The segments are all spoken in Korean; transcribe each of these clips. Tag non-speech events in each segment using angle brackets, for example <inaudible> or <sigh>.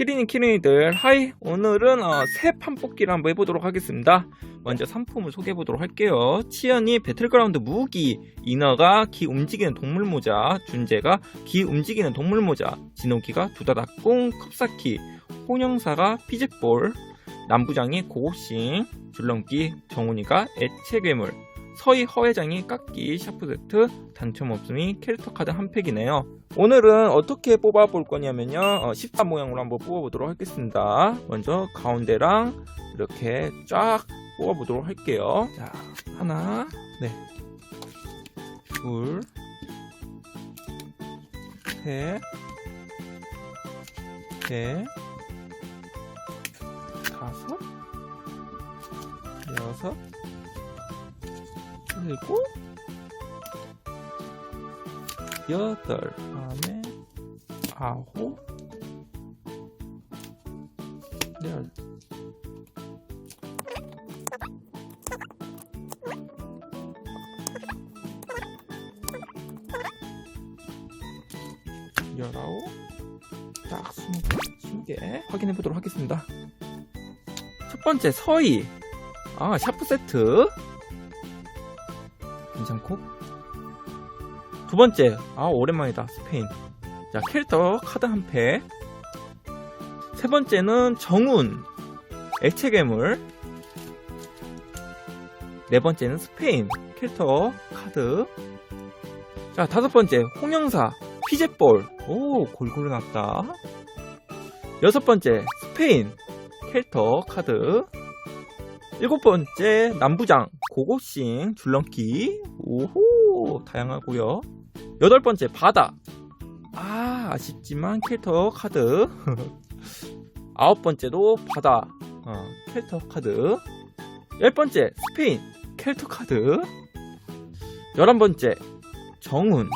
키리니 키리니들. 하이 오늘은 어, 새 판 뽑기를 한번 해보도록 하겠습니다. 먼저 상품을 소개해보도록 할게요. 치연이 배틀그라운드 무기 이너가 기 움직이는 동물 모자 준재가 기 움직이는 동물 모자 진호기가 두다닥꿍 컵사키 홍영사가 피직볼 남부장이 고고싱 줄넘기 정훈이가 애체 괴물 서희 허회장이 깎기 샤프세트 단점 없음이 캐릭터 카드 한 팩이네요. 오늘은 어떻게 뽑아볼 거냐면요. 어, 14 모양으로 한번 뽑아보도록 하겠습니다. 먼저 가운데랑 이렇게 쫙 뽑아보도록 할게요. 자 하나 네. 네둘셋 넷 다섯 여섯 일곱 여덟 다음에 아홉 열. 열아홉. 딱 스무 개. 스무 개 확인해 보도록 하겠습니다. 첫 번째 서희 아 샤프 세트 괜찮고? 두 번째. 아 오랜만이다. 스페인. 자 캐릭터 카드 한팩세 번째는 정운. 액체 괴물. 네 번째는 스페인. 캐릭터 카드. 자 다섯 번째. 홍영사. 피젯볼. 오 골고루 났다. 여섯 번째. 스페인. 캐릭터 카드. 일곱 번째. 남부장 고고싱 줄넘기. 오호 다양하고요. 여덟 번째 바다. 아 아쉽지만 캐릭터 카드. <laughs> 아홉 번째도 바다. 어, 캐릭터 카드. 열 번째 스페인. 캐릭터 카드. 열한 번째 정훈.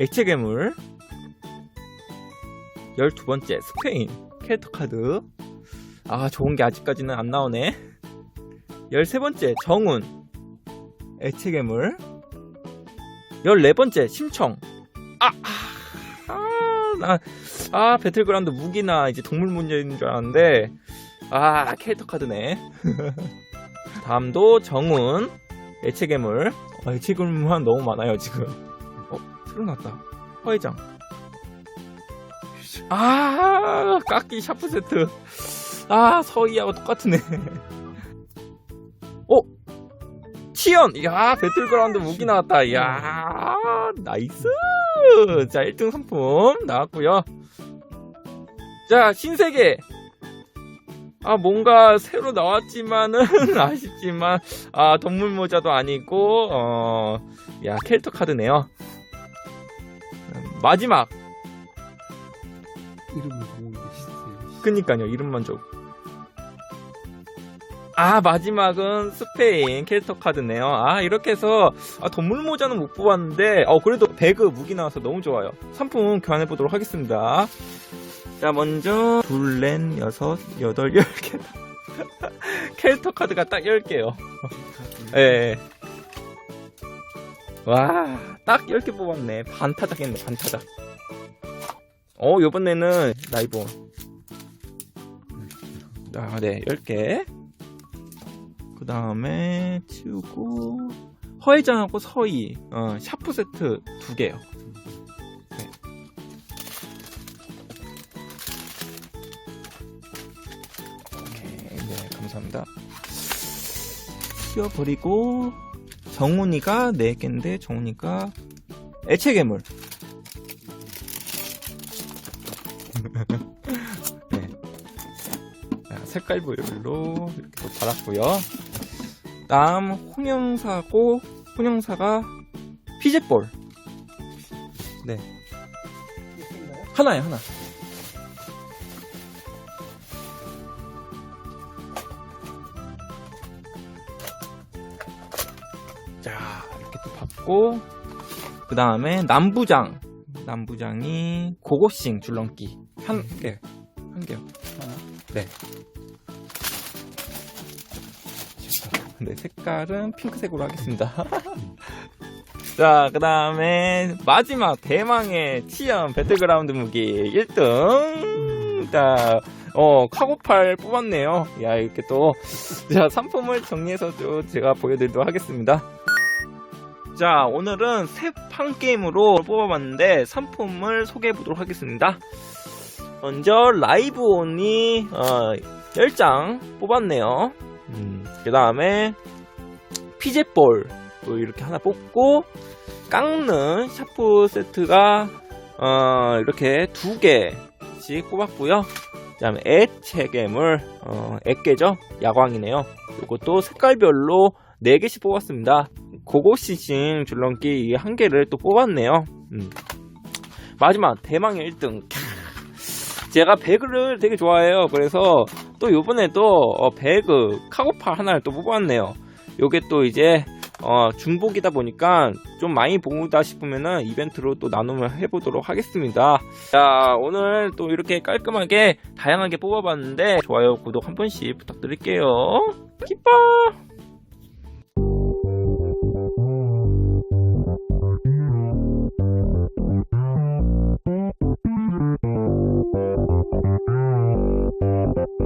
액체 괴물. 열두 번째 스페인. 캐릭터 카드. 아 좋은 게 아직까지는 안 나오네 13번째 정운. 액체 괴물. 14번째 심청. 아, 아, 아, 나, 아 배틀그라운드 무기나 이제 동물 문제인 줄 알았는데 아 캐릭터 카드네. <laughs> 다음도 정운. 액체 괴물. 어, 액체 괴물만 너무 많아요 지금. 어 틀어놨다. 허회장. 아 깎기 샤프 세트. 아 서희하고 똑같으네 <laughs> 어? 치연! 야 배틀그라운드 무기 나왔다. 야 나이스! 자, 1등 상품 나왔고요 자, 신세계! 아, 뭔가 새로 나왔지만은 <laughs> 아쉽지만, 아, 동물 모자도 아니고, 어, 야, 캐릭터 카드네요. 음, 마지막! 이름을 계시세요. 그니까요, 이름만 줘. 아, 마지막은 스페인 캐릭터 카드네요. 아, 이렇게 해서, 아, 동물 모자는 못 뽑았는데, 어, 그래도 배그 무기 나와서 너무 좋아요. 상품 교환해 보도록 하겠습니다. 자, 먼저, 둘, 넷, 여섯, 여덟, 열 개. <laughs> 캐릭터 카드가 딱 10개요. 예. 예. 와, 딱 10개 뽑았네. 반타작 했네, 반타작. 어, 요번에는 라이브. 아, 네, 10개. 그 다음에 치우고, 허회장하고 서희, 어, 샤프 세트 두 개요. 네. 오케이, 네, 감사합니다. 치워버리고, 정훈이가 4개인데, 정훈이가 액체 괴물. <laughs> 네. 자, 색깔별로 이렇게 또 받았고요. 다음 홍영사고 홍영사가 피젯볼. 네. 하나요, 하나. 자, 이렇게 또 받고 그 다음에 남부장. 남부장이 고고싱 줄넘기 한 개. 한 개요. 하나. 네. 네, 색깔은 핑크색으로 하겠습니다. <laughs> 자, 그 다음에 마지막 대망의 치연 배틀그라운드 무기 1등 자, 어, 카고팔 뽑았네요. 야, 이렇게 또, 자, 상품을 정리해서 또 제가 보여드리도록 하겠습니다. 자, 오늘은 새판 게임으로 뽑아봤는데, 상품을 소개해 보도록 하겠습니다. 먼저, 라이브 온이, 어, 10장 뽑았네요. 음, 그 다음에, 피젯볼, 또 이렇게 하나 뽑고, 깎는 샤프 세트가, 어, 이렇게 두 개씩 뽑았고요. 그 다음에 애체괴물, 어, 애깨죠? 야광이네요. 이것도 색깔별로 4개씩 뽑았습니다. 고고싱싱 줄넘기 이한 개를 또 뽑았네요. 음. 마지막, 대망의 1등. 제가 배그를 되게 좋아해요. 그래서 또 요번에도 어, 배그 카고팔 하나를 또 뽑았네요. 요게 또 이제 어, 중복이다 보니까 좀 많이 보다 싶으면은 이벤트로 또 나눔을 해보도록 하겠습니다. 자, 오늘 또 이렇게 깔끔하게 다양하게 뽑아봤는데 좋아요, 구독 한 번씩 부탁드릴게요. 기뻐!